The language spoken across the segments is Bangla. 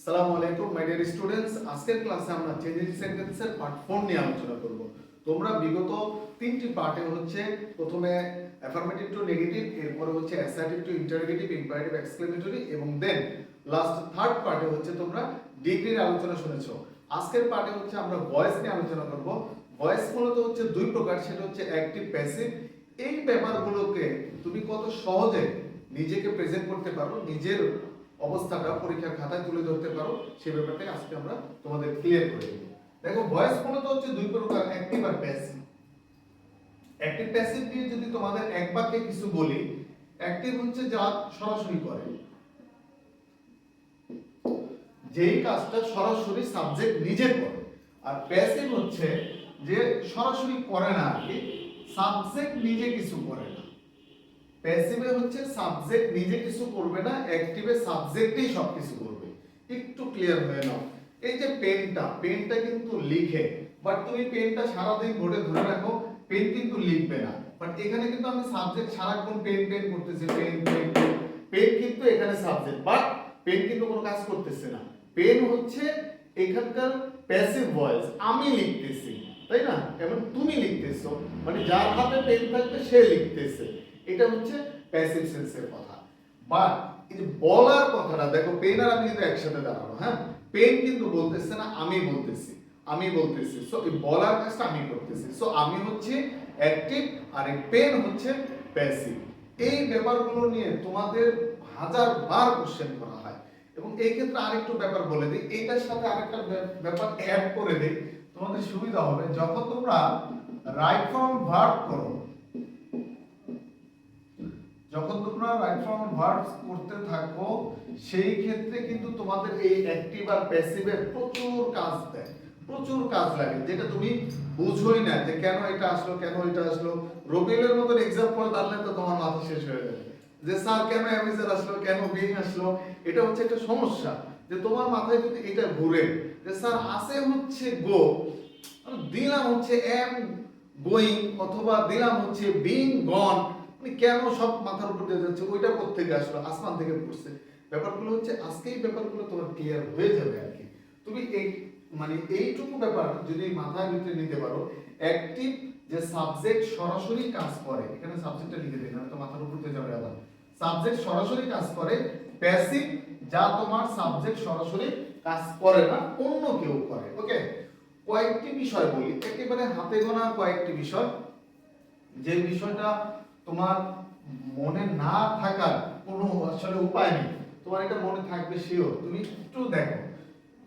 আসসালামু আলাইকুম মাই ডিয়ার স্টুডেন্টস আজকের ক্লাসে আমরা চেঞ্জিং সেন্টেন্সের পার্ট 4 নিয়ে আলোচনা করব। তোমরা বিগত তিনটি পার্টে হচ্ছে প্রথমে অ্যাফার্মেটিভ টু নেগেটিভ এরপরে হচ্ছে assertive to interrogative imperative exclamatory এবং দেন লাস্ট থার্ড পার্টে হচ্ছে তোমরা ডিগ্রির আলোচনা শুনেছো। আজকের পার্টে হচ্ছে আমরা ভয়েস নিয়ে আলোচনা করব। ভয়েস মূলত হচ্ছে দুই প্রকার, সেটা হচ্ছে অ্যাক্টিভ প্যাসিভ এই ব্যাপারগুলোকে তুমি কত সহজে নিজেকে প্রেজেন্ট করতে পারো, নিজের অবস্থাটা পরীক্ষার খাতায় তুলে ধরতে পারো, সেই ব্যাপারটাই আজকে আমরা তোমাদের ক্লিয়ার করে দেব। দেখো ভয়েস মূলত হচ্ছে দুই প্রকার অ্যাক্টিভ আর প্যাসিভ অ্যাক্টিভ প্যাসিভ দিয়ে যদি তোমাদের এক বাক্যে কিছু বলি অ্যাক্টিভ হচ্ছে যা সরাসরি করে। যেই কাজটা সরাসরি সাবজেক্ট নিজে করে, আর প্যাসিভ হচ্ছে যে সরাসরি করে না আর কি সাবজেক্ট নিজে কিছু করে। প্যাসিভে হচ্ছে সাবজেক্ট নিজে কিছু করবে না অ্যাক্টিভে সাবজেক্টেই সব কিছু করবে। একটু ক্লিয়ার হয়ে নাও। এই যে পেনটা পেনটা কিন্তু লিখে বাট তুমি পেনটা সারাদিন বোর্ডে ধরে রাখো পেন কিন্তু লিখবে না। বাট এখানে কিন্তু আমি সাবজেক্ট সারাক্ষণ পেন পেন করতেছি পেন পেন পেন কিন্তু এখানে সাবজেক্ট বাট পেন কিন্তু কোনো কাজ করতেছে না। পেন হচ্ছে এখানকার প্যাসিভ ভয়েস আমি লিখতেছি, তাই না? এবং তুমি লিখতেছো মানে যার হাতে পেন থাকবে সে লিখতেছে। এটা হচ্ছে প্যাসিভ সেন্সের কথা। বাট এই বলার কথাটা, দেখো পেন আর আমি কিন্তু একসাথে দাঁড়ানো হ্যাঁ? পেন কিন্তু বলতেছে না, আমি বলতেছি আমি বলতেছি। সো এই বলার কাজটা আমি করতেছি। সো আমি হচ্ছে অ্যাক্টিভ আর এই পেন হচ্ছে প্যাসিভ এই ব্যাপারগুলো নিয়ে তোমাদের হাজার বার কোশ্চেন করা হয়। এবং এই ক্ষেত্রে আরেকটু ব্যাপার বলে দিই, এইটার সাথে আরেকটা ব্যাপ- ব্যাপার অ্যাড করে দিই। তোমাদের সুবিধা হবে, যখন তোমরা রাইট ফর্ম ভার্ব করো যখন তোমরা রাইট ফর্ম ভার্বস করতে থাকো, সেই ক্ষেত্রে কিন্তু তোমাদের এই অ্যাক্টিভ আর প্যাসিভের প্রচুর কাজ দেয়, প্রচুর কাজ লাগে। যেটা তুমি বুঝোই না যে কেন এটা আসলো, কেন এটা আসলো। রবিলের মতো এক্সাম্পল জানলে তো তোমার মাথা শেষ হয়ে যাবে। যে, স্যার, কেন অ্যামিজার আসলো, কেন বিং আসলো? এটা হচ্ছে একটা সমস্যা। যে, তোমার মাথায় যদি এটা ঘুরে, যে, স্যার আসে হচ্ছে গো দিলাম হচ্ছে এম গোয়িং অথবা দিলাম হচ্ছে বিং গন মানে কেন সব মাথার উপর দিয়ে যাচ্ছে ওইটা থেকে আসলো? আসমান থেকে পড়ছে। ব্যাপারগুলো হচ্ছে, আজকেই ব্যাপারগুলো তোমার ক্লিয়ার হয়ে যাবে আর কি। তুমি এই মানে এইটুকু ব্যাপার যদি মাথায় ভিতরে নিতে পারো অ্যাক্টিভ যে সাবজেক্ট সরাসরি কাজ করে, এখানে সাবজেক্টটা লিখে দিন তো মাথার উপর দিয়ে যাবে আবার। সাবজেক্ট সরাসরি কাজ করে প্যাসিভ যা তোমার সাবজেক্ট সরাসরি কাজ করে না, অন্য কেউ করে ওকে কয়েকটি বিষয় বলি। একেবারে হাতে গোনা কয়েকটি বিষয়। যে বিষয়টা তোমার মনে না থাকার কোনো আসলে উপায় নেই। তোমার এটা মনে থাকবে শিওর তুমি একটু দেখো।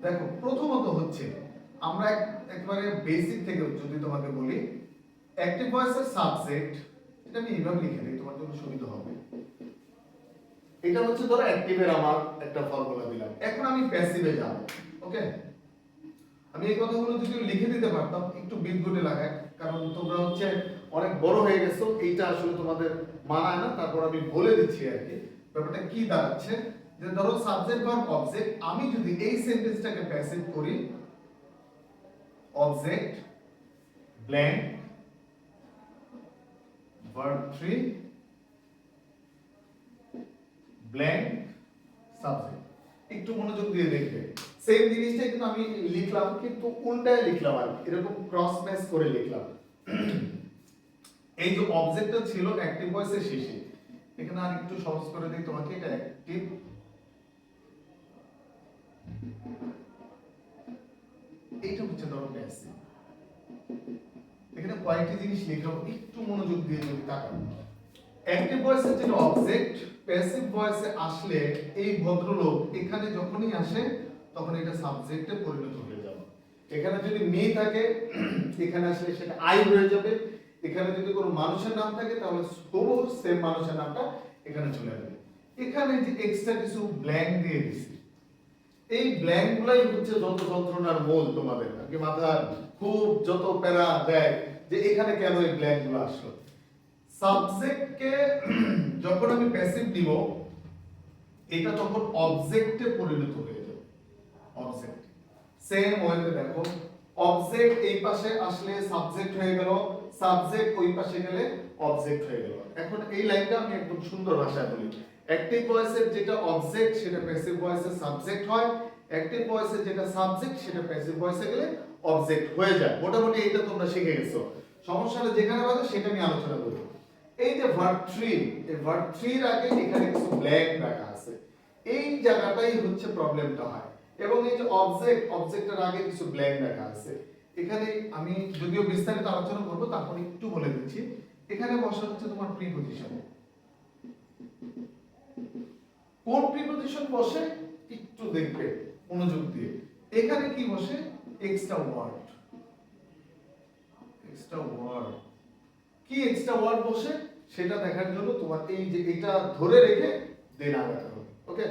দেখো, প্রথমত হচ্ছে, আমরা এক- একেবারে বেসিক থেকে যদি তোমাকে বলি অ্যাক্টিভ ভয়েসের সাবজেক্ট এটা আমি এইভাবে লিখে দিই, তোমার জন্য সুবিধা হবে। এটা হচ্ছে ধরো অ্যাক্টিভের আমার একটা ফর্মুলা দিলাম। এখন আমি প্যাসিভে যাব ওকে আমি এই কথাগুলো যদি লিখে দিতে পারতাম, একটু বিদ্যুটে লাগায়, কারণ তোমরা হচ্ছে অনেক বড় হয়ে গেছো, এইটা আসলে তোমাদের মানায় না, তারপর আমি বলে দিচ্ছি আর কি। ব্যাপারটা কি দাঁড়াচ্ছে? যে ধরো সাবজেক্ট ভার্ব অবজেক্ট আমি যদি এই সেন্টেন্সটাকে প্যাসিভ করি object blank verb 3 blank subject একটু মনোযোগ দিয়ে দেখবে। সেম জিনিসটা কিন্তু আমি লিখলাম, কিন্তু উল্টায় লিখলাম আর। এরকম ক্রস ম্যাচ করে লিখলাম। এই যে অবজেক্টটা ছিল অ্যাক্টিভ ভয়েসের শেষে, এখানে আর একটু সহজ করে দিই তোমাকে, এটা অ্যাক্টিভ এইটা হচ্ছে ধরো প্যাসিভ এখানে কয়েকটি জিনিস লিখলাম একটু মনোযোগ দিয়ে যদি তাকাও। অ্যাক্টিভ ভয়েসের যেটা অবজেক্ট প্যাসিভ ভয়েসে আসলে এই ভদ্রলোক এখানে যখনই আসে, তখন এটা সাবজেক্টে পরিণত হয়ে যাবে। এখানে যদি মি থাকে, এখানে আসলে সেটা আই হয়ে যাবে। এখানে যদি কোনো মানুষের নাম থাকে, তাহলে তবু সেম মানুষের নামটা এখানে চলে যাবে। এখানে যে এক্সট্রা কিছু ব্ল্যাঙ্ক দিয়ে দিছি, এই ব্ল্যাঙ্ক গুলাই হচ্ছে যত যন্ত্রণার মূল তোমাদের, আর কি মাথার খুব যত প্যারা দেয় যে এখানে কেন এই ব্ল্যাঙ্কগুলো আসলো। সাবজেক্টকে যখন আমি প্যাসিভ দিব, এটা তখন অবজেক্টে পরিণত হয়ে যাবে। অবজেক্ট সেম ওয়েতে দেখো অবজেক্ট এই পাশে আসলে সাবজেক্ট হয়ে গেল সাবজেক্ট ওই পাশে গেলে অবজেক্ট হয়ে গেল। এখন এই লাইনটা আমি একদম সুন্দর ভাষায় বলি। অ্যাক্টিভ ভয়েসের যেটা অবজেক্ট সেটা প্যাসিভ ভয়েসের সাবজেক্ট হয়। অ্যাক্টিভ ভয়েসের যেটা সাবজেক্ট সেটা প্যাসিভ ভয়েসে গেলে অবজেক্ট হয়ে যায়। মোটামুটি এটা তোমরা শিখে গেছো। সমস্যাটা যেখানে বাজে সেটা আমি আলোচনা করব। এই যে ভার্ব থ্রি এই ভার্ব থ্রির আগে এখানে কিছু ব্ল্যাঙ্ক রাখা আছে। এই জায়গাটাই হচ্ছে প্রবলেমটা হয়। এবং এই যে অবজেক্ট অবজেক্টের আগে কিছু ব্ল্যাঙ্ক রাখা আছে। এখানে আমি যদিও বিস্তারিত আলোচনা করব, তারপর একটু বলে দিচ্ছি। এখানে বসা হচ্ছে তোমার প্রিপজিশন কোন প্রিপজিশন বসে? একটু দেখবে, মনোযোগ দিয়ে। এখানে কি বসে? এক্সট্রা ওয়ার্ড এক্সট্রা ওয়ার্ড কি এক্সট্রা ওয়ার্ড বসে? সেটা দেখার জন্য তোমার এই যে এটা ধরে রেখে দেন আগাতে হবে ওকে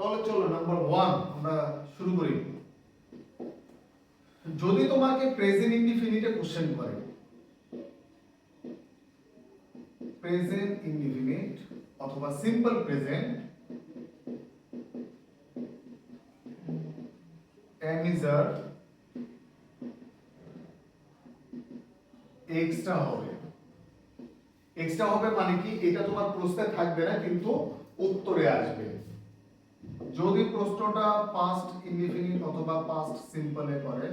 তাহলে চলো নাম্বার ওয়ান আমরা শুরু করি। যদি তোমাকে প্রেজেন্ট ইনডিফিনিটে কোশ্চেন করে প্রেজেন্ট ইনডিফিনিট অথবা simple present am is are extra হবে। এক্সট্রা হবে মানে কি? এটা তোমার প্রশ্নে থাকবে না, কিন্তু উত্তরে আসবে। যদি প্রশ্নটা পাস্ট ইনডিফিনিট অথবা পাস্ট সিম্পলে করে,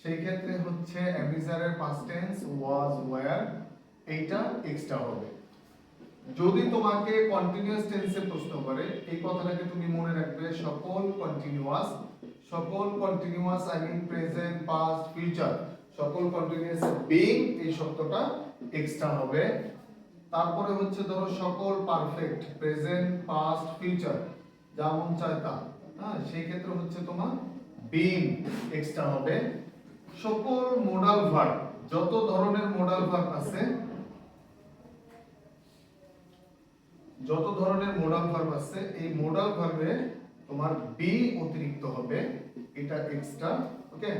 সেই ক্ষেত্রে হচ্ছে অ্যামিজারের পাস্ট টেন্স ওয়াজ ওয়্যার এইটা এক্সট্রা হবে। যদি তোমাকে কন্টিনিউয়াস টেন্সে প্রশ্ন করে, এই কথাটাকে তুমি মনে রাখবে, সকল কন্টিনিউয়াস সকল continuous I mean present past future সকল কন্টিনিউয়াস বিং এই শব্দটা এক্সট্রা হবে। তারপরে হচ্ছে ধরো সকল পারফেক্ট প্রেজেন্ট পাস্ট ফিউচার যা মন চায় তা। হ্যাঁ সেই ক্ষেত্রে হচ্ছে তোমার বিং এক্সট্রা হবে। সকল মোডাল ভার্ব যত ধরনের মোডাল ভার্ব আছে, যত ধরনের মোডাল ভার্ব আছে, এই মোডাল ভার্বে তোমার বি অতিরিক্ত হবে, এটা এক্সট্রা ওকে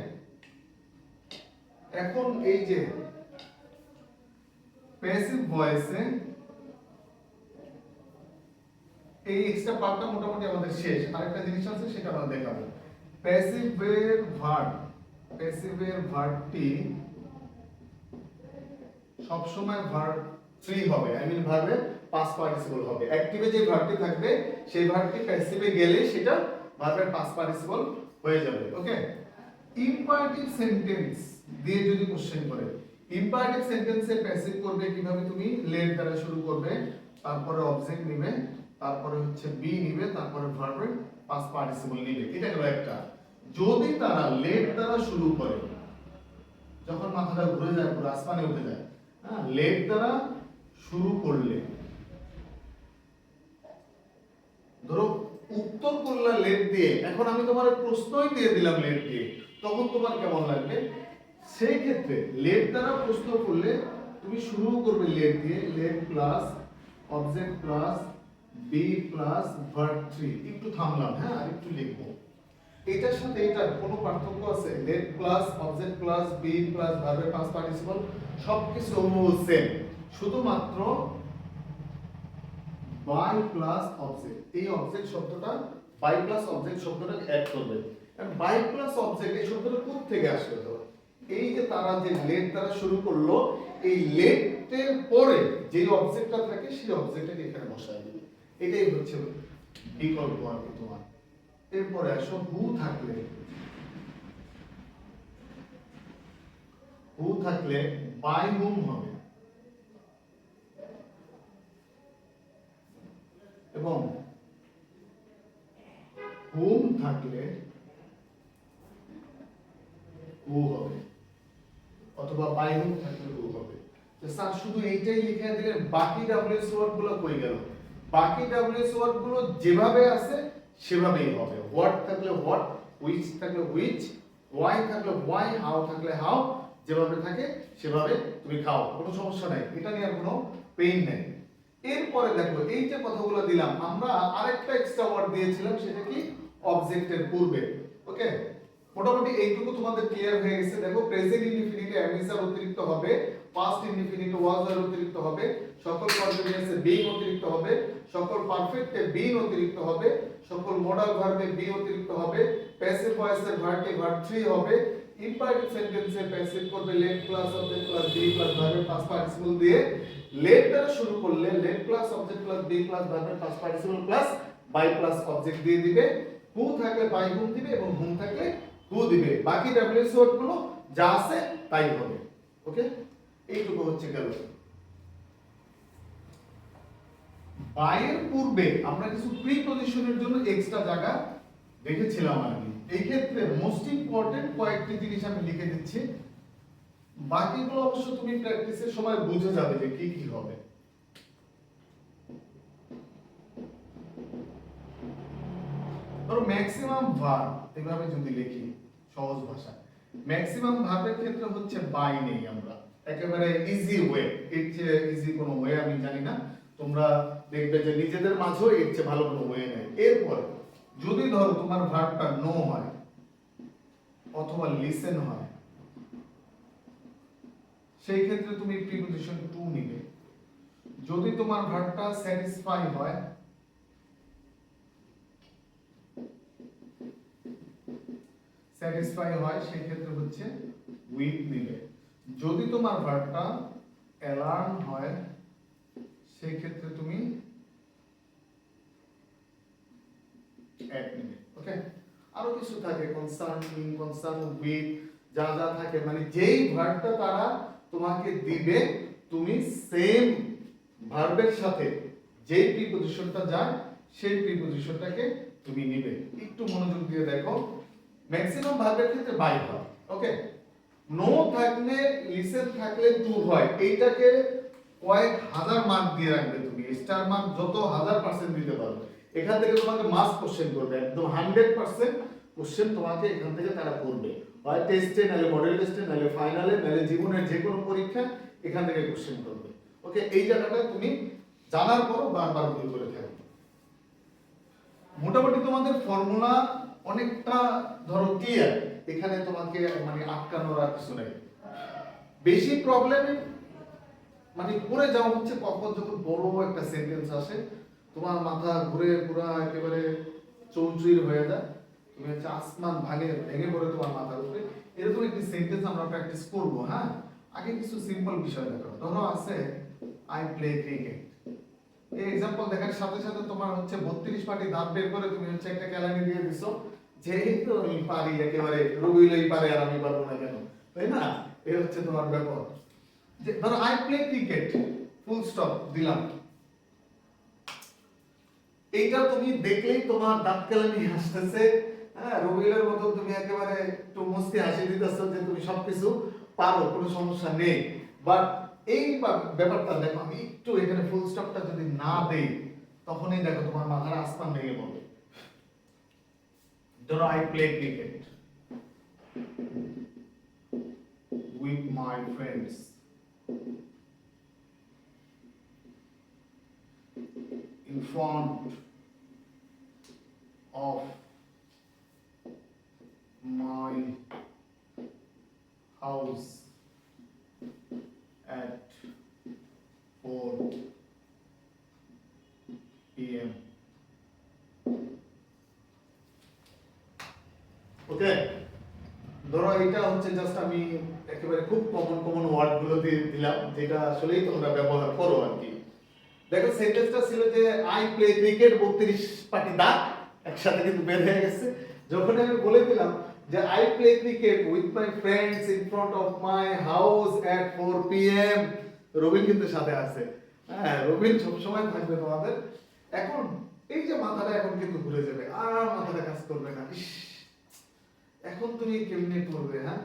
এখন এই যে প্যাসিভ ভয়েসে এই এক্সট্রা পার্টটা মোটামুটি আমাদের শেষ। আরেকটা জিনিস আছে, সেটা আমরা দেখাবো। প্যাসিভের ভার্ব প্যাসিভের ভার্বটি সব সময় ভার্ব থ্রি হবে। আই মিন ভার্বে পাস্ট পার্টিসিপল হবে। অ্যাক্টিভে যে ভার্বটি থাকবে, সেই ভার্বটি প্যাসিভে গেলে সেটা ভার্বের পাস্ট পার্টিসিপল হয়ে যাবে। ওকে ইম্পারেটিভ সেন্টেন্স দিয়ে যদি কোশ্চেন করে ইম্পারেটিভ সেন্টেন্সে প্যাসিভ করবে কীভাবে তুমি? লেট দ্বারা শুরু করবে, তারপরে অবজেক্ট নিবে। তারপরে হচ্ছে বি নিবে, তারপরে ভার্বের পাস্ট পার্টিসিপল নিবে। এটা গেল একটা। যদি তারা লেট দ্বারা শুরু করে, যখন মাথাটা ঘুরে যায়, পুরো আসমানে উঠে যায় হ্যাঁ লেট দ্বারা শুরু করলে, ধরো উত্তর করলা লেট দিয়ে, এখন আমি তোমার প্রশ্নই দিয়ে দিলাম লেট দিয়ে, তখন তোমার কেমন লাগবে? সেই ক্ষেত্রে লেট দ্বারা প্রশ্ন করলে তুমি শুরু করবে লেট দিয়ে, let plus object plus be plus verb three একটু থামলাম হ্যাঁ? আর একটু লিখব। এটার সাথে এটার কোনো পার্থক্য আছে? Let plus object plus be plus ভার্বের পাস্ট পার্টিসিপল সবকিছু সেম শুধুমাত্র এই অবজেক্ট শব্দটা বাই প্লাস অবজেক্ট শব্দটা অ্যাড করবে। কারণ বাই প্লাস অবজেক্ট এই শব্দটা কোথা থেকে আসবে তো? এই যে তারা যে লেট দ্বারা শুরু করল, এই লেটের পরে যে অবজেক্টটা থাকে, সেই অবজেক্টটাকে এখানে বসায় এটাই হচ্ছে বিকল্প আর কি তোমার। এরপরে আসো, হু থাকলে। হু থাকলে বাই হুম হবে? এবং হুম থাকলে হু হবে? অথবা বাই হুম থাকলে হু হবে? স্যার শুধু এইটাই লিখে দিলে বাকি ডাব্লিউএস ওয়ার্ডগুলো কই গেল? বাকি ডাব্লিউএস ওয়ার্ডগুলো যেভাবে আছে, সেভাবেই হবে। হোয়াট থাকলে হোয়াট হুইচ থাকলে হুইচ ওয়াই থাকলে ওয়াই হাউ থাকলে হাউ যেভাবে থাকে, সেভাবে তুমি খাও। কোনো সমস্যা নাই। এটা নিয়ে কোনো পেইন নেই। এরপরে দেখো, এই যে কথাগুলো দিলাম, আমরা আরেকটা এক্সট্রা ওয়ার্ড দিয়েছিলাম, সেটা কি? অবজেক্টের পূর্বে। ওকে মোটামুটি এইটুকু তোমাদের ক্লিয়ার হয়ে গেছে। দেখো প্রেজেন্ট ইনডিফিনিটে অ্যামিসার অতিরিক্ত হবে পাস্ট ইনডিফিনিটে ওয়াজ এর অতিরিক্ত হবে, সকল কন্টিনিউয়াসে বিং অতিরিক্ত হবে, সকল পারফেক্টে বিং অতিরিক্ত হবে, সকল মডাল ভার্বে বি অতিরিক্ত হবে প্যাসিভ ভয়েসের ভার্বে ভার্ব 3 হবে ইম্পারেটিভ সেন্টেন্সে প্যাসিভ করবে let plus object plus be plus ভার্বের পাস্ট পার্টিসিপল দিয়ে লেট দ্বারা শুরু করলে let plus object plus be plus ভার্বের past participle plus by plus object দিয়ে দিবে হু থাকলে বাই হুম দিবে এবং হুম থাকলে হু দিবে, বাকি ডাব্লিউএস ওয়ার্ডগুলো যা আছে তাই হবে ওকে এইটুকু হচ্ছে গেল। বাইয়ের পূর্বে আমরা কিছু প্রি পজিশনের জন্য এক্সট্রা জায়গা দেখেছিলাম আর কি। এই ক্ষেত্রে মোস্ট ইম্পর্টেন্ট কয়েকটি জিনিস আমি লিখে দিচ্ছি। বাকিগুলো অবশ্য তুমি প্র্যাকটিসের সময় বুঝে যাবে যে কি কি হবে। ধরো ম্যাক্সিমাম ভার্ব এভাবে যদি লিখি সহজ ভাষায়। ম্যাক্সিমাম ভার্বের ক্ষেত্রে হচ্ছে বাই নেই আমরা। একেবারে ইজি ওয়ে এর চেয়ে ইজি কোনো ওয়ে আমি জানি না। তোমরা দেখবে যে নিজেদের মাঝেও এর চেয়ে ভালো কোনো ওয়ে নেই। এরপর, যদি ধরো তোমার ভার্বটা নো হয়, অথবা লিসেন হয়, সেই ক্ষেত্রে তুমি প্রিপোজিশন টু নিবে। যদি তোমার ভার্বটা স্যাটিসফাই হয় স্যাটিসফাই হয়, সেই ক্ষেত্রে হচ্ছে উইথ নিবে। যদি তোমার ভার্বটা অ্যালার্ম হয় সেই ক্ষেত্রে তুমি ওকে আরও কিছু থাকে কনসার্ন কনসার্ন উইথ যা যা থাকে মানে যেই ভার্বটা তারা তোমাকে দিবে, তুমি সেম ভার্বের সাথে যেই প্রিপোজিশনটা যায় সেই প্রিপোজিশনটাকে তুমি নিবে। একটু মনোযোগ দিয়ে দেখো। ম্যাক্সিমাম ভার্বের ক্ষেত্রে বাই হয় ওকে নো থাকলে লিসেন থাকলে টু হয়। এইটাকে কয়েক হাজার মার্ক দিয়ে রাখবে তুমি। স্টার মার্ক যত হাজার পার্সেন্ট দিতে পারো। এখান থেকে তোমাকে মাস কোশ্চেন করবে। একদম হান্ড্রেড পার্সেন্ট কোশ্চেন তোমাকে এখান থেকে তারা করবে। হয় টেস্টে নাহলে মডেল টেস্টে নাহলে ফাইনালে নাহলে জীবনের যে কোনো পরীক্ষা এখান থেকে কোশ্চেন করবে। ওকে এই জায়গাটা তুমি জানার পর বারবার ভুল করে থাকবে। মোটামুটি তোমাদের ফর্মুলা অনেকটা ধরো ক্লিয়ার এখানে তোমাকে মানে আটকানোর আর কিছু নেই। বেশি প্রবলেম মানে পড়ে যাওয়া হচ্ছে কখন যখন বড় একটা সেন্টেন্স আসে, তোমার মাথা ঘুরে পুরো একেবারে চৌচুর হয়ে যায়। তুমি হচ্ছে আসমান ভাঙে, ভেঙে পড়ে তোমার মাথার উপরে। এরকম একটি সেন্টেন্স আমরা প্র্যাকটিস করব হ্যাঁ? আগে কিছু সিম্পল বিষয় দেখো ধরো আছে আই প্লে ক্রিকেট এই এক্সাম্পল দেখার সাথে সাথে তোমার হচ্ছে বত্রিশ পাটি দাঁত বের করে তুমি হচ্ছে একটা ক্যালানি দিয়ে দিছো। যেহেতু আমি পারি, একেবারে রবিলই পারে আর আমি পারব না কেন? তাই না? এই হচ্ছে তোমার ব্যাপার। যে ধরো I play cricket full stop দিলাম। এইটা তুমি দেখলেই তোমার দাঁত কেলানি হাসতেছে। হ্যাঁ রবিলের মতো তুমি একেবারে একটু মুস্তি হাসি দিতেছো যে তুমি সবকিছু পারো, কোনো সমস্যা নেই। বাট এই ব্যাপারটা, দেখো, আমি একটু এখানে ফুল স্টপটা যদি না দেই, তখনই দেখো তোমার মাথার আসমান ভেঙে পড়বে। ধরো I play cricket with my friends in front of my house at 4 p.m. ওকে ধরো এটা হচ্ছে জাস্ট আমি একেবারে খুব কমন কমন ওয়ার্ডগুলো দিয়ে দিলাম যেটা আসলেই তোমরা ব্যবহার করো আর কি দেখো সেন্টেন্সটা ছিল যে আই প্লে ক্রিকেট বত্রিশ পাটি দাগ একসাথে কিন্তু বের হয়ে গেছে। যখন আমি বলে দিলাম যে I play cricket with my friends in front of my house at four P M Robin কিন্তু সাথে আছে। হ্যাঁ রবিন সবসময় থাকবে তোমাদের। এখন এই যে মাথাটা এখন কিন্তু ঘুরে যাবে আর মাথাটা কাজ করবে না। ইস, এখন তুমি কেমনে করবে হ্যাঁ?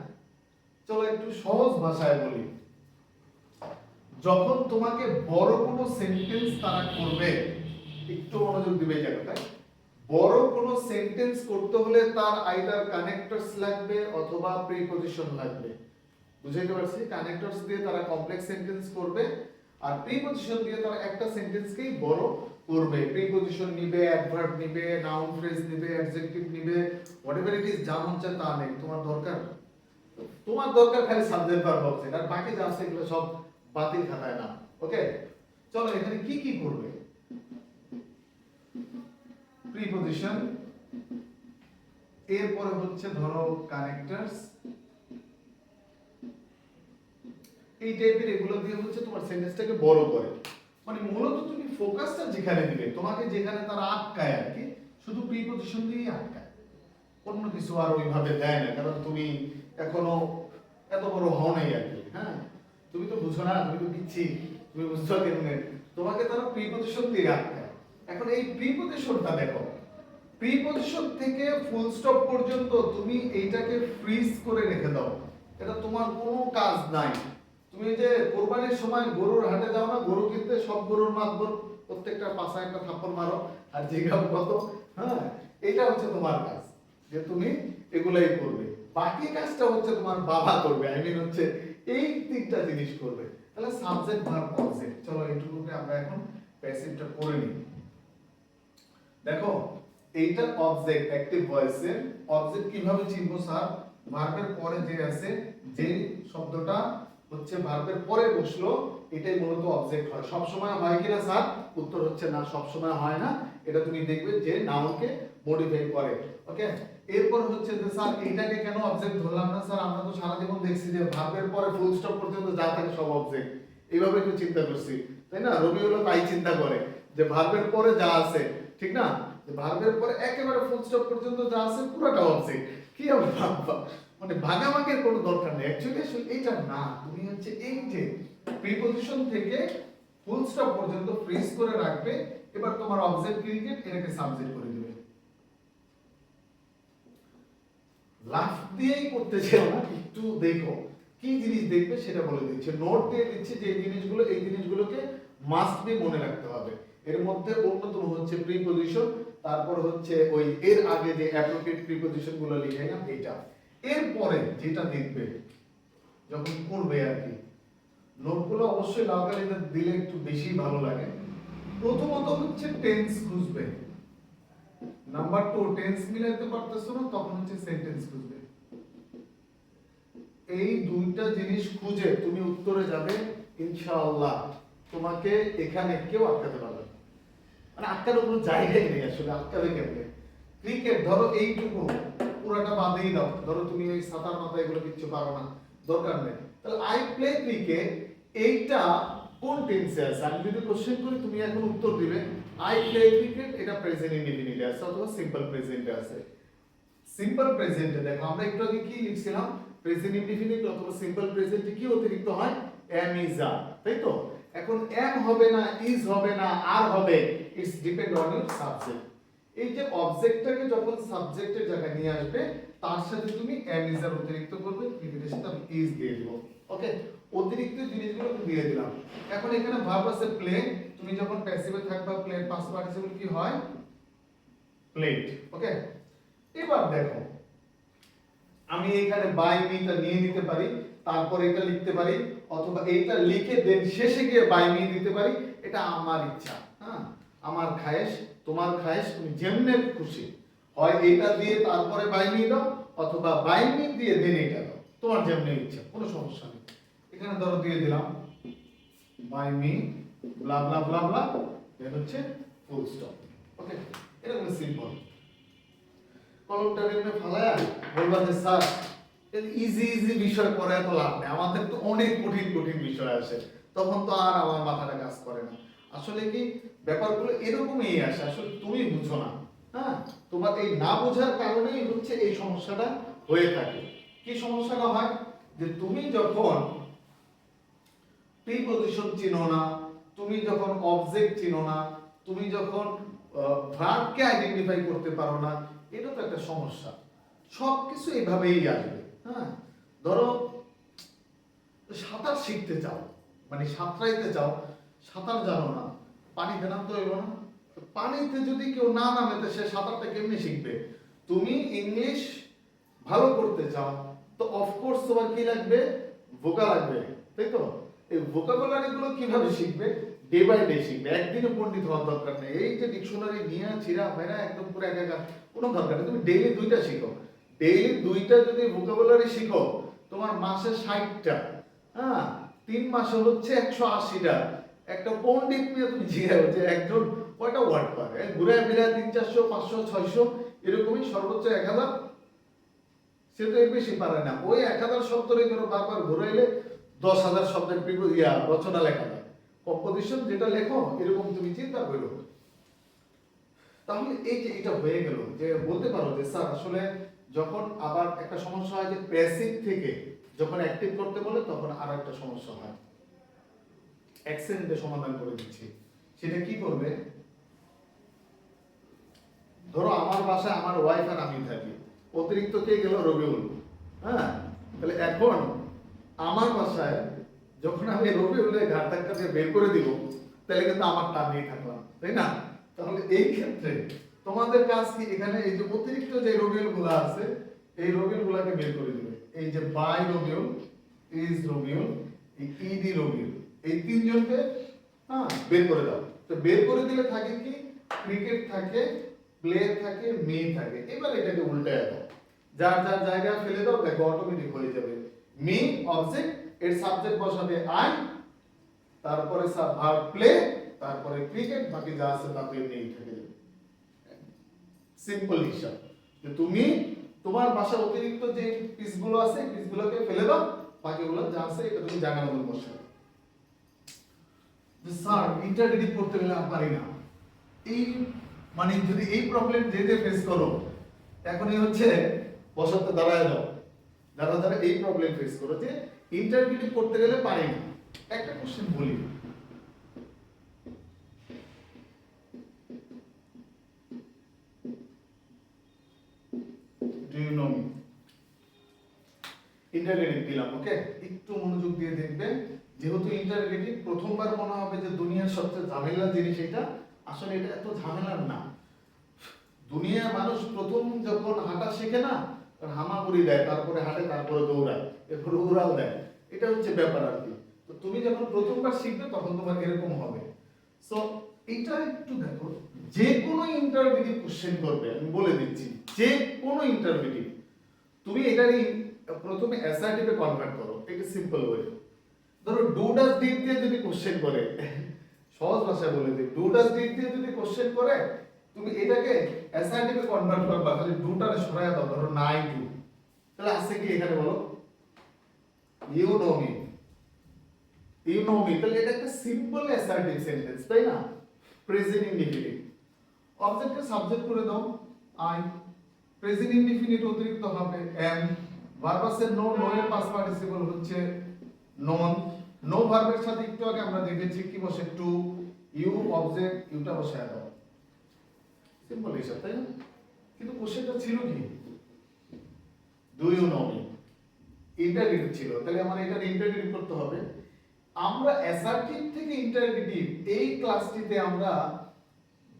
চলো একটু সহজ ভাষায় বলি। যখন তোমাকে বড় কোনো সেন্টেন্স তারা করবে, একটু মনোযোগ দিবে জায়গাটায়। বড় কোনো সেন্টেন্স করতে হলে তার আইদার কানেক্টরস লাগবে অথবা প্রিপজিশন লাগবে। বুঝাইতে পারছি? কানেক্টরস দিয়ে তারা কমপ্লেক্স সেন্টেন্স করবে, আর প্রিপজিশন দিয়ে তারা একটা সেন্টেন্সকেই বড় করবে প্রিপোজিশন নিবে অ্যাডভার্ব নিবে নাউন ফ্রেজ নিবে অ্যাডজেক্টিভ নিবে হোয়াটএভার ইট ইজ যা মন চায় তা নেই, তোমার দরকার তোমার দরকার খালি সাবজেক্ট ভার্ব অবজেক্ট আর বাকি যা আছে এগুলো সব বাতিল খাতায় না ওকে চলো, এখানে কি কি করবে? প্রিপোজিশন এরপরে হচ্ছে ধরো কানেক্টরস এই টাইপের এগুলো দিয়ে হচ্ছে তোমার সেন্টেন্সটাকে বড় করে। মানে মূলত তুমি ফোকাসটা যেখানে দিবে, তোমাকে যেখানে তারা আটকায় আর কি, শুধু প্রিপোজিশন দিয়েই আটকায়। অন্য কিছু আর ওইভাবে দেয় না, কারণ তুমি এখনও এত বড় হও নাই আর কি হ্যাঁ? তুমি তো বুঝো না, তুমি তো দিচ্ছি, তুমি বুঝছ কেমনে তোমাকে তারা প্রি প্রিপোজিশন দিয়ে আটকায়। এখন এই প্রিপোজিশনটা দেখো প্রিপোজিশন থেকে ফুল স্টপ পর্যন্ত তুমি এইটাকে ফ্রিজ করে রেখে দাও। এটা তোমার কোনো কাজ নাই। তুমি যে কোরবানির সময় গরুর হাটে যাও না, গরু কিনতে সব গরুর মাতবর প্রত্যেকটা পাশা একটা থাপ্পড় মারো, আর জিগাম কত হ্যাঁ? এটা হচ্ছে তোমার কাজ, যে তুমি এগুলাই করবে। বাকি কাজটা হচ্ছে তোমার বাবা করবে আই মিন হচ্ছে এই তিনটা জিনিস করবে। তাহলে সাবজেক্ট ভার্ব অবজেক্ট চলো এইটুকুকে আমরা এখন প্যাসিভটা করে নিই। দেখো, এইটা অবজেক্ট অ্যাক্টিভ ভয়েসের অবজেক্ট কীভাবে চিনবো স্যার ভার্বের পরে যে আছে, যে শব্দটা হচ্ছে ভার্বের পরে বসল এটাই মূলত অবজেক্ট হয়। সব সময় হয় কিনা স্যার উত্তর হচ্ছে না সব সময় হয় না। এটা তুমি দেখবে যে নাউনকে মডিফাই করে ওকে এরপর হচ্ছে যে স্যার এইটাকে কেন অবজেক্ট ধরলাম না স্যার আমরা তো সারা জীবন দেখছি যে ভার্বের পরে ফুল স্টপ পর্যন্ত যা থাকে সব অবজেক্ট এইভাবে একটু চিন্তা করছি, তাই না? রবি হলো তাই চিন্তা করে যে ভার্বের পরে যা আছে, ঠিক না? ভার্বের পরে একেবারে ফুল স্টপ পর্যন্ত যা আছে, পুরোটা অবজেক্ট কি ভাববা? মানে ভাগাভাগের কোনো দরকার নেই। অ্যাকচুয়ালি আসলে এটা না। তুমি হচ্ছে এই যে প্রিপোজিশন থেকে ফুল স্টপ পর্যন্ত ফ্রিজ করে রাখবে, এবার তোমার অবজেক্ট ক্রিকেট এটাকে সাবজেক্ট করে দিবে। লাফ দিয়েই করতে চাও না, একটু দেখো। কি জিনিস দেখবে সেটা বলে দিচ্ছে। নোট দিয়ে দিচ্ছে যে জিনিসগুলো, এই জিনিসগুলোকে মাস্ট বি মনে রাখতে হবে। এর মধ্যে অন্যতম হচ্ছে প্রিপোজিশন তারপর হচ্ছে ওই এর আগে যে অ্যাপ্রোপ্রিয়েট প্রিপোজিশনগুলো লিখে না এটা এরপরে যেটা দেখবে, যখন করবে আর কি নোটগুলো অবশ্যই লাল কালিতে দিলে একটু বেশি ভালো লাগে। প্রথমত হচ্ছে টেন্স খুঁজবে। নাম্বার টু টেন্স মিলাইতে পারতেছো না, তখন হচ্ছে সেন্টেন্স খুঁজবে। এই দুইটা জিনিস খুঁজে তুমি উত্তরে যাবে, ইনশাআল্লাহ, তোমাকে এখানে কেউ আটকাতে পারবে। মানে আটকানোর কোনো জায়গাই নেই আসলে, আটকাবে কেমনে? ক্রিকেট ধরো এইটুকু। পুরাটা বাদেই দাও। ধরো তুমি ওই সাঁতার মাথা এগুলো কিচ্ছু পারো না। দরকার নেই। তাহলে আই প্লে ক্রিকেট এইটা কোন টেন্সে আছে? আমি যদি কোশ্চেন করি, তুমি এখন উত্তর দিবে। আই প্লে ক্রিকেট এটা প্রেজেন্ট ইনডিফিনিটে আছে, অথবা সিম্পল প্রেজেন্টে আছে। সিম্পল প্রেজেন্টে দেখো, আমরা একটু আগে কি লিখছিলাম? প্রেজেন্ট ইনডিফিনিট অথবা সিম্পল প্রেজেন্টে কি অতিরিক্ত হয়? এম ইজ আর তাই তো? এখন এম হবে না ইজ হবে না আর হবে it's depend on your subject এই যে অবজেক্টটাকে যখন সাবজেক্টের জায়গায় নিয়ে আসবে, তার সাথে তুমি এম ইজ আর অতিরিক্ত করবে ক্রিকেটের সাথে আমি ইজ দিয়ে দিব। ওকে অতিরিক্ত জিনিসগুলো দিয়ে দিলাম। এখন এখানে ভার্ব আছে প্লে তুমি যখন প্যাসিভে থাকবা প্লে পাস পার্টিসিপল কি হয়? প্লেট ওকে এবার দেখো, আমি এখানে বাই মিটা নিয়ে নিতে পারি, তারপর এটা লিখতে পারি, অথবা এইটা লিখে দেন শেষে গিয়ে বাই মি দিতে পারি, এটা আমার ইচ্ছা হ্যাঁ? আমার খায়েশ তোমার খায়েশ তুমি যেমনে খুশি। হয় এটা দিয়ে তারপরে বাই মি দাও, অথবা বাই মি দিয়ে দেন এটা দাও। তোমার যেমনে ইচ্ছা, কোনো সমস্যা নেই। এখানে ধরো দিয়ে দিলাম। By me blah blah then হচ্ছে ফুল স্টপ ওকে এটা কোনো সিম্পল কলমটা রেমে ফালায়া, বলবা যে, স্যার ইজি ইজি বিষয় পড়ে এত লাভ নেই। আমাদের তো অনেক কঠিন কঠিন বিষয় আসে তখন তো আর আমার মাথাটা কাজ করে না। আসলে কি ব্যাপারগুলো এরকমই আসে। আসলে তুমি বুঝো না। হ্যাঁ? তোমার এই না বোঝার কারণেই হচ্ছে এই সমস্যাটা হয়ে থাকে। কি সমস্যাটা হয়? যে তুমি যখন প্রিপজিশন চিনো না, তুমি যখন অবজেক্ট চিনো না, তুমি যখন আইডেন্টিফাই করতে পারো না, এটা তো একটা সমস্যা। সব কিছু এইভাবেই আসবে। হ্যাঁ? ধরো, সাঁতার শিখতে চাও মানে সাঁতরাইতে চাও, সাঁতার জানো না। পানিতে নামতে হইব না। পানিতে যদি কেউ না নামে, তো সে সাঁতারটা কেমনি শিখবে? তুমি ইংলিশ ভালো করতে চাও, তো অফকোর্স তোমার কি লাগবে? ভোকা লাগবে, তাই তো? এই ভোকাবুলারি গুলো কীভাবে শিখবে? ডে বাই ডে শিখবে। একদিনে পণ্ডিত হওয়ার দরকার নেই। এই যে ডিকশনারি নিয়ে, ছিড়া ফেরা একদম পুরো এক একা কোনো দরকার নেই। তুমি ডেইলি দুইটা শিখো। ডেইলি দুইটা যদি ভোকাবুলারি শিখো, তোমার মাসে ষাটটা হ্যাঁ? তিন মাসে হচ্ছে একশো আশিটা। একটা পণ্ডিত নিয়ে তুমি জিজ্ঞাসা যে একজন কয়টা ওয়ার্ড পারে ঘুরে ফিরে তিন চারশো, পাঁচশো, ছয়শো, এরকমই সর্বোচ্চ এক হাজার? সে তো এর বেশি পারে না। ওই এক হাজার সত্তরে ধরো বারবার ঘুরাইলে দশ হাজার শব্দের ইয়া রচনা লেখা যায় কম্পোজিশন যেটা লেখো, এরকম তুমি চিন্তা করো। তাহলে এই যে এটা হয়ে গেল, যে বলতে পারো যে, স্যার, আসলে যখন আবার একটা সমস্যা হয় যে প্যাসিভ থেকে, যখন অ্যাক্টিভ করতে বলে, তখন আর একটা সমস্যা হয়। অ্যাক্সিডেন্টে সমাধান করে দিচ্ছি। সেটা কি করবে? ধরো আমার বাসায় আমার ওয়াইফ আর আমি থাকি। অতিরিক্ত কে গেল? রবিউল। হ্যাঁ? তাহলে এখন আমার বাসায় যখন আমি রবিউলের ঘাট ধাক্কা দিয়ে বের করে দিব, তাহলে কিন্তু আমার টান নিয়ে থাকলাম, তাই না? তাহলে এই ক্ষেত্রে তোমাদের কাজ কি? এখানে এই যে অতিরিক্ত যে রবিউলগুলো আছে, এই রবিউল গুলাকে বের করে দিবে। এই যে বাই রবিউল ইজ রবিউল ইডি রবিউল। এই তিনজনকে হ্যাঁ বের করে দাও। তো বের করে দিলে থাকে কি? ক্রিকেট থাকে প্লে থাকে মি থাকে। এবার এটাকে উল্টায় দাও। যার যার জায়গায় ফেলে দাও, দেখো অটোমেটিক হয়ে যাবে। মি অবজেক্ট এর সাবজেক্ট বসাবে আই তারপরে ভার্ব প্লে তারপরে ক্রিকেট বাকি যা আছে তাতে নেই থেকে সিম্পল হিসাব যে তুমি তোমার বাসায় অতিরিক্ত যে পিসগুলো আছে পিসগুলোকে ফেলে দাও, বাকিগুলো যা আছে এটা তুমি জায়গা মতো বসাবে। যে, স্যার ইন্টারগ্রেটিভ করতে গেলে আমি পারি না। এই মানে যদি এই প্রবলেম যে যে ফেস করো, এখনই হচ্ছে বসাতে দাঁড়ায় দাও যারা যারা এই প্রবলেম ফেস করো যে ইন্টারগ্রেটিভ করতে গেলে পারি না। একটা কোশ্চেন বলি। মি ইন্টারগ্রেটিভ দিলাম ওকে একটু মনোযোগ দিয়ে দেখবে যেহেতু ইন্টারগ্রেটিভ প্রথমবার মনে হবে যে দুনিয়ার সবচেয়ে ঝামেলা জিনিস এটা। আসলে এটা এত ঝামেলার না। দুনিয়ার মানুষ প্রথম যখন হাঁটা শেখে না হামাগুড়ি দেয়, তারপরে হাঁটে, তারপরে দৌড়ায়, এরপরে উড়াল দেয়। এটা হচ্ছে ব্যাপার আর কি। তো তুমি যখন প্রথমবার শিখবে, তখন তোমার এরকম হবে। সো এটা একটু দেখো, যে কোনো ইন্টারভিউ কোশ্চেন করবে, আমি বলে দিচ্ছি, যে কোনো ইন্টারভিউ তুমি এটারই প্রথমে অ্যাসার্টিভে কনভার্ট করো। এটা সিম্পল ওয়ে ধরো ডাস ডিড দিয়ে যদি কোশ্চেন করে, সহজ ভাষায় বলে দিই ডাস ডিড দিয়ে যদি কোশ্চেন করে, তুমি এটাকে অ্যাসার্টিভে কনভার্ট করবা, খালি ডুটারে সরায় দাও, ধরো নাই ডু তাহলে আছে কি এখানে বলো? You know me you know me তাহলে এটা একটা সিম্পল অ্যাসার্টিভ সেন্টেন্স তাই না? প্রেজেন্ট ইনডিফিনিট অবজেক্টকে সাবজেক্ট করে দাও আই প্রেজেন্ট ইনডিফিনিট অতিরিক্ত হবে এম ভার্ব আছে নো নো এর পাস্ট পার্টিসিপল হচ্ছে নন নো ভার্বের সাথে একটু আগে আমরা দেখেছি কি বসে টু ইউ অবজেক্ট ইউটা বসে দাও। সিম্পল হিসাব তাই না কিন্তু কোশ্চেনটা ছিল কি? Do you know me interrogative ছিল। তাহলে আমার এটা ইন্টারগ্রেটিভ করতে হবে। আমরা অ্যাসার্টিভ থেকে ইন্টারগ্রেটিভ এই ক্লাসটিতে আমরা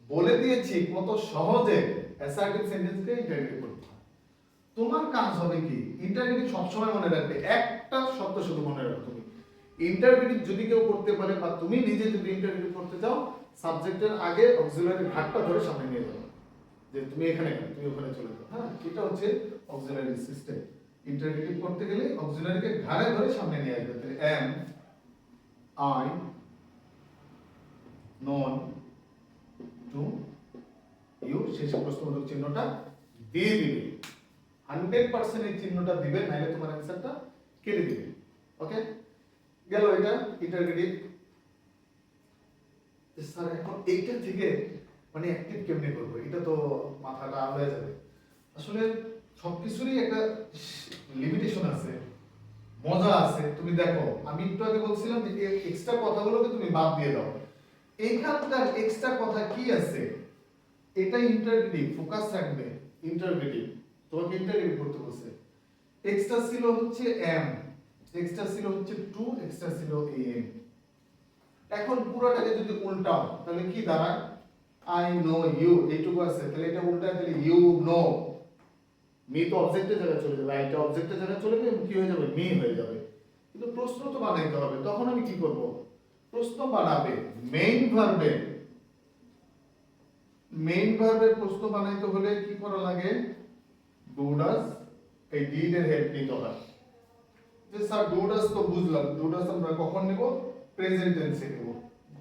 বলে দিয়েছি কত সহজে অ্যাসার্টিভ সেন্টেন্সকে ইন্টারগ্রেটিভ করতে হয়। তোমার কাজ হবে কি? ইন্টারগ্রেটিভ সবসময় মনে রাখবে। একটা শব্দ শুধু মনে রাখো তুমি। ইন্টারগ্রেটিভ যদি কেউ করতে পারে বা তুমি নিজে যদি ইন্টারগ্রেটিভ করতে চাও সাবজেক্টের আগে অক্সিলারি ঘাটটা ধরে সামনে নিয়ে যাও। যে তুমি এখানে তুমি ওখানে চলে যাও। হ্যাঁ এটা হচ্ছে অক্সিলারি সিস্টেম ইন্টারগ্রেটিভ করতে গেলে অক্সিলারিকে ঘাড়ে ধরে সামনে নিয়ে আসবে। তাহলে am I known to you শেষে প্রশ্নবোধক চিহ্নটা দিয়ে দিবে। হান্ড্রেড পার্সেন্ট এই চিহ্নটা দিবে, নাহলে তোমার অ্যান্সারটা কেটে দিবে। ওকে গেল এটা ইন্টারগ্রেটিভ স্যার, এখন এইটা থেকে মানে অ্যাক্টিভ কেমনে করব? এটা তো মাথাটা হয়ে যাবে। আসলে সবকিছুরই একটা লিমিটেশন আছে। মজা আছে। তুমি দেখো, আমি একটু আগে বলছিলাম যে এক্সট্রা কথাগুলোকে তুমি বাদ দিয়ে দাও। এইখানকার এক্সট্রা কথা কি আছে? এটা ইন্টারগ্রেটিভ ফোকাস রাখবে ইন্টারগ্রেটিভ তোমাকে ইন্টারগ্রেটিভ করতে বলছে। এক্সট্রা ছিল হচ্ছে এম এক্সট্রা ছিল হচ্ছে টু এক্সট্রা ছিল এম এখন পুরোটাকে যদি উল্টাও, তাহলে কি দাঁড়ায়? আই নো ইউ এইটুকু আছে। তাহলে এটা উল্টায়, তাহলে ইউ নো মি তো অবজেক্টের জায়গায় চলে যাবে। আইটা অবজেক্টের জায়গায় চলে যাবে কি হয়ে যাবে? মি হয়ে যাবে। কিন্তু প্রশ্ন তো বানাইতে হবে। তখন আমি কি করব? প্রশ্ন বানাবে। মেইন ভার্বে মেইন ভার্বের প্রশ্ন বানাইতে হলে কি করা লাগে? ডু ডাস এই ডিড এর হেল্প নিতে হয়। যে স্যার ডু ডাস তো বুঝলাম ডু ডাস আমরা কখন নিব? প্রেজেন্ট টেন্সে নিব।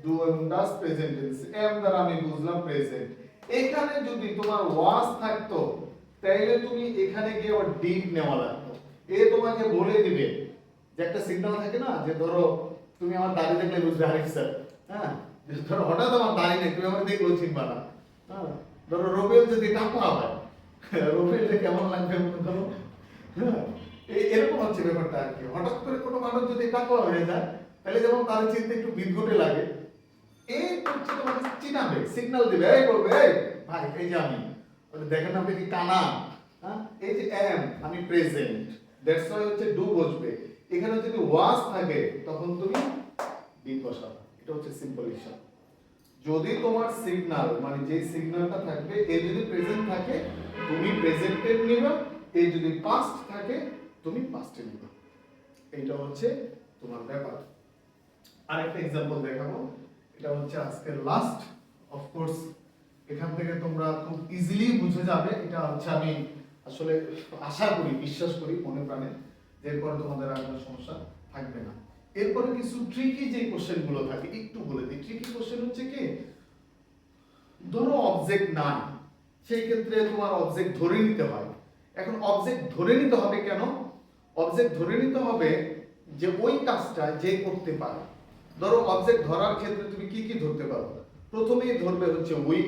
Do does present tense am দ্বারা আমি বুঝলাম প্রেজেন্ট এখানে যদি তোমার ওয়াজ থাকতো, তাইলে তুমি এখানে গিয়ে আবার ডিড নেওয়া লাগতো। এ তোমাকে বলে দিবে, যে একটা সিগন্যাল থাকে না, যে ধরো তুমি আমার দাড়ি দেখলে বুঝবে আরিফ স্যার হ্যাঁ? ধরো হঠাৎ আমার দাড়ি নেই, তুমি আমার দেখলেও চিনবা না। হ্যাঁ? ধরো রবিউল যদি টাকা হয় রবিউলটা কেমন লাগবে করো হ্যাঁ? এরকম হচ্ছে ব্যাপারটা আর কি। হঠাৎ করে কোনো মানুষ যদি টাকা হয়ে যায়, তাহলে যেমন তার চিন্তা একটু বিদঘটে লাগে। এই হচ্ছে তোমাকে চিনাবে সিগন্যাল দিবে, এই বলবে, এই, ভাই, এই যে আমি দেখেন আপনি কি টানা হ্যাঁ? এই যে এম আমি প্রেজেন্ট দ্যাটস ওয়াই হচ্ছে ডু বসবে। এখানে যদি ওয়াজ থাকে, তখন তুমি বি বসাবে। এটা হচ্ছে সিম্পল হিসাব যদি তোমার সিগন্যাল মানে যে সিগন্যালটা থাকবে, এ যদি প্রেজেন্ট থাকে, তুমি প্রেজেন্টেড নিবে, এ যদি পাস্ট থাকে তুমি পাস্টে নিবে এইটা হচ্ছে তোমার ব্যাপার। আরেকটা এক্সাম্পল দেখাবো। এটা হচ্ছে আজকের লাস্ট অফকোর্স এখান থেকে তোমরা খুব ইজিলি বুঝে যাবে। এটা হচ্ছে আমি আসলে আশা করি, বিশ্বাস করি মনে প্রাণে যে এরপরে তোমাদের আর কোনো সমস্যা থাকবে না। এরপরে কিছু ট্রিকি যে কোশ্চেনগুলো থাকে, একটু বলে দিই। ট্রিকি কোশ্চেন হচ্ছে কি? ধরো অবজেক্ট নাই, সেই ক্ষেত্রে তোমার অবজেক্ট ধরে নিতে হয়। এখন অবজেক্ট ধরে নিতে হবে কেন? অবজেক্ট ধরে নিতে হবে যে ওই কাজটা যে করতে পারে। ধরো অবজেক্ট ধরার ক্ষেত্রে তুমি কি কি ধরতে পারো? প্রথমেই ধরবে হচ্ছে উই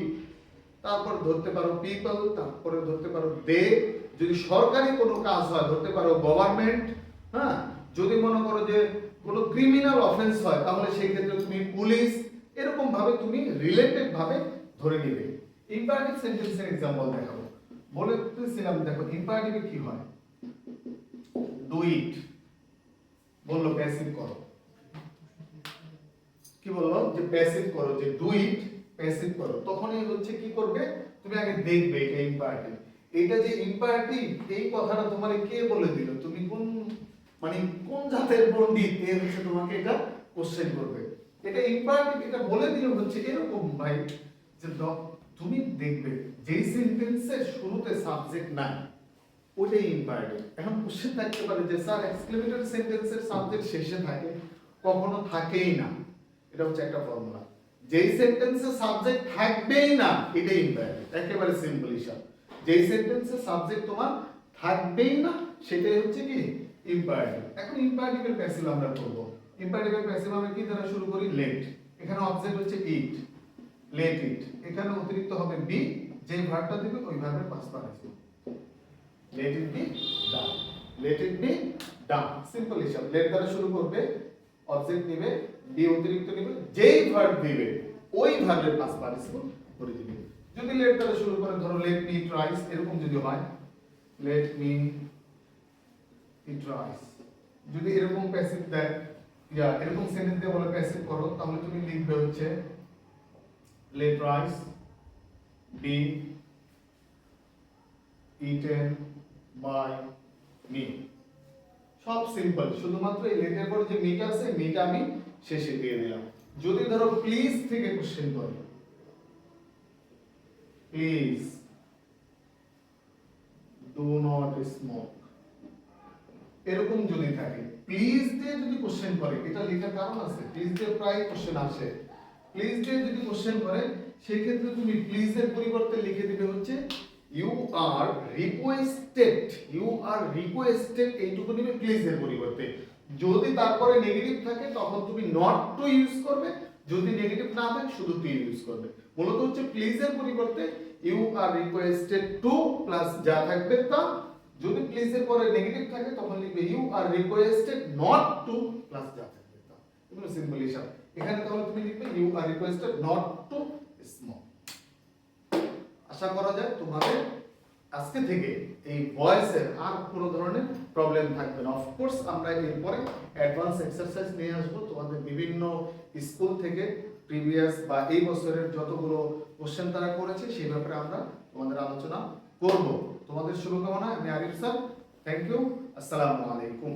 তারপর ধরতে পারো পিপল তারপরে ধরতে পারো দে যদি সরকারি কোনো কাজ হয়, ধরতে পারো গভর্নমেন্ট হ্যাঁ? যদি মনে করো যে কোনো ক্রিমিনাল অফেন্স হয়, তাহলে সেই ক্ষেত্রে তুমি পুলিশ এরকম ভাবে তুমি রিলেটেড ভাবে ধরে নিবে। ইম্পারেটিভ সেন্টেন্সের এক্সাম্পল দেখাবো। বলেছিলাম দেখো ইম্পারেটিভে কি হয়? ডু ইট বলল প্যাসিভ করো। কি বলল? যে প্যাসিভ করো, যে ডু ইট প্যাসিভ করো। তখনই হচ্ছে কি করবে? তুমি আগে দেখবে এটা ইম্পারেটিভ এটা যে ইম্পারেটিভ এই কথাটা তোমার কে বলে দিল? তুমি কোন মানে কোন জাতের পণ্ডিত? এ হচ্ছে তোমাকে এটা কোশ্চেন করবে। এটা ইম্পারেটিভ এটা বলে দিল হচ্ছে এরকম, ভাই। যে তুমি দেখবে, যেই শুরুতে সাবজেক্ট নাই ওটাই ইম্পারেটিভ এখন কোশ্চেন থাকতে পারে যে, স্যার এক্সক্লেমেটরি সেন্টেন্সের সাবজেক্ট শেষে থাকে, কখনো থাকেই না। এটা হচ্ছে একটা ফর্মুলা যেই সেন্টেন্সে সাবজেক্ট থাকবেই না, এটাই ইম্পারেটিভ একেবারে সিম্পল হিসাব। যেই সেন্টেন্সে সাবজেক্ট তোমার থাকবেই না, সেটাই হচ্ছে কি? ইম্পারেটিভ এখন ইম্পারেটিভের প্যাসিভ আমরা করব। ইম্পারেটিভের প্যাসিভ আমরা কি দ্বারা শুরু করি? লেট এখানে অবজেক্ট হচ্ছে ইট লেট ইট এখানে অতিরিক্ত হবে বি যেই ভার্বটা দিবে, ওই ভার্বের পাঁচ আসবে let it be done let it be done simple হিসাব। লেট দ্বারা শুরু করবে অবজেক্ট নিবে বি অতিরিক্ত নিবে, যেই ভার্ব দিবে, ওই ভার্বের পাঁচ পার্টিসিপল করে দিবে যদি লেট দ্বারা শুরু করে, ধরো লেট মি ট্রাইস এরকম যদি হয় লেট মি ট্রাইস যদি এরকম প্যাসিভ দেয় ইয়া এরকম সেন্টেন্স দিয়ে বলে প্যাসিভ করো, তাহলে তুমি লিখবে হচ্ছে let rice be eaten by me সব সিম্পল শুধুমাত্র এই লেটের পরে যে মিটা আছে মিটা আমি শেষে দিয়ে দিলাম। যদি ধরো প্লিজ থেকে কোশ্চেন করে। প্লিজ ডু নট স্মোক এরকম যদি থাকে প্লিজ দিয়ে যদি কোশ্চেন করে, এটা লেখার কারণ আছে? প্লিজ দিয়ে প্রায় কোশ্চেন আসে। প্লিজ দিয়ে যদি কোশ্চেন করে সেই ক্ষেত্রে তুমি প্লিজ এর পরিবর্তে লিখে দিবে হচ্ছে you are requested you are requested এইটুকু নিবে প্লিজ এর পরিবর্তে। যদি তারপরে নেগেটিভ থাকে, তখন তুমি নট টু ইউজ করবে, যদি নেগেটিভ না থাকে, শুধু টু ইউজ করবে। মূলত হচ্ছে প্লিজ এর পরিবর্তে you are requested to plus যা থাকবে তা। যদি প্লিজ এর পরে নেগেটিভ থাকে, তখন লিখবে you are requested not to plus যা থাকবে তা। এগুলো সিম্পল হিসাব। এখানে তাহলে তুমি লিখবে you are requested not to smoke আশা করা যায় তোমাদের আজকে থেকে এই ভয়েসের আর কোনো ধরনের প্রবলেম থাকবে না। অফকোর্স আমরা এরপরে অ্যাডভান্স এক্সারসাইজ নিয়ে আসব। তোমাদের বিভিন্ন স্কুল থেকে প্রিভিয়াস বা এই বছরের যতগুলো কোশ্চেন তারা করেছে, সেই ব্যাপারে আমরা তোমাদের আলোচনা করব। তোমাদের শুভকামনা, আমি আরিফ স্যার। থ্যাংক ইউ আসসালামু আলাইকুম।